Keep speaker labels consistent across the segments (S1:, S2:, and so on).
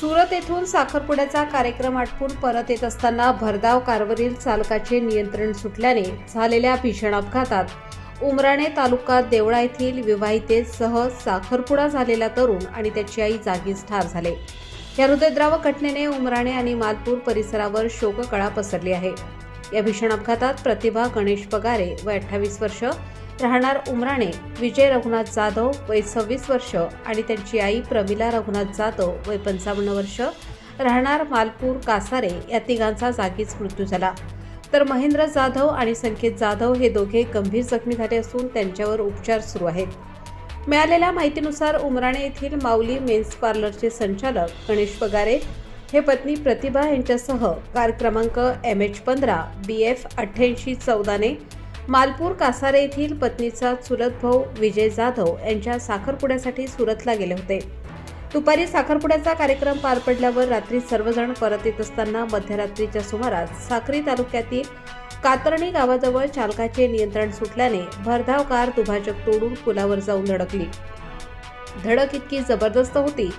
S1: सुरत येथून साखरपुड्याचा कार्यक्रम आटपून परत येत असताना भरधाव कारवरील चालकाचे नियंत्रण सुटल्याने झालेल्या भीषण अपघातात उमराणे तालुका देवळा येथील विवाहितेसह साखरपुडा झालेला तरुण आणि त्याची आई जागीच ठार झाले. या हृदयद्रावक घटनेने उमराणे आणि मालपूर परिसरावर शोककळा पसरली आहे. या भीषण अपघातात प्रतिभा गणेश पगारे व अठ्ठावीस वर्ष राहणार उमराणे विजय रघुनाथ जाधव वय सव्वीस वर्ष आणि त्यांची आई प्रमिला रघुनाथ जाधव वय पंचावन्न वर्ष. राहणार मालपूर कासारे या तिघांचा जागीच मृत्यू झाला. तर महेंद्र जाधव आणि संकेत जाधव हे दोघे गंभीर जखमी झाले असून त्यांच्यावर उपचार सुरू आहेत. मिळालेल्या माहितीनुसार उमराणे येथील माऊली मेन्स पार्लरचे संचालक गणेश पगारे हे पत्नी प्रतिभा यांच्यासह कार क्रमांक एम एच पंधरा बी एफ अठ्ठ्याऐंशी चौदाने मालपूर कासारे येथील पत्नीचा चुलत भाऊ विजय जाधव यांच्या साखरपुड्यासाठी सुरतला गेले होते. दुपारी साखरपुड्याचा कार्यक्रम पार पडल्यावर रात्री सर्वजण परत येत असताना मध्यरात्रीच्या सुमारास साक्री तालुक्यातील कातरणी गावाजवळ चालकाचे नियंत्रण सुटल्याने भरधाव कार दुभाजक तोडून पुलावर जाऊन धडकली. धडक इतकी जबरदस्त होती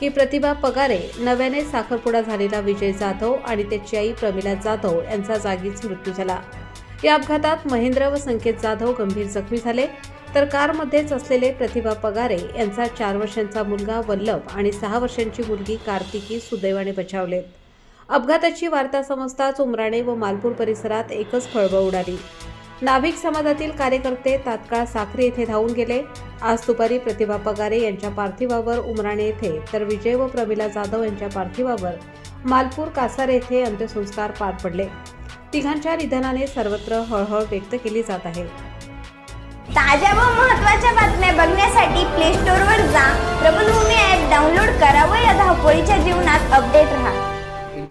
S1: की प्रतिभा पगारे नव्याने साखरपुडा झालेला विजय जाधव आणि त्याची आई प्रमिला जाधव यांचा जागीच मृत्यू झाला. या अपघातात महेंद्र व संकेत जाधव गंभीर जखमी झाले. तर कारमध्येच असलेले प्रतिभा पगारे यांचा चार वर्षांचा मुलगा वल्लभ आणि सहा वर्षांची मुलगी कार्तिकी सुदैवाने बचावले. अपघाताची वार्ता समजताच उमराणे व मालपूर परिसरात एकच खळबळ उडाली. नाभिक समाजातील कार्यकर्ते तात्काळ साखरी येथे धावून गेले. आज दुपारी प्रतिभा पगारे यांच्या पार्थिवावर उमराणे येथे तर विजय व प्रमिला जाधव यांच्या पार्थिवावर मालपूर कासारे येथे अंत्यसंस्कार पार पडले. तिघांच्या निधनाने सर्वत्र हळहळ व्यक्त केली जात आहे.
S2: ताज्या व महत्त्वाच्या बातम्या बघण्यासाठी प्ले स्टोअरवर जा. प्रबलभूमी ॲप डाउनलोड करा व या धावपळीच्या जीवनात अपडेट राहा.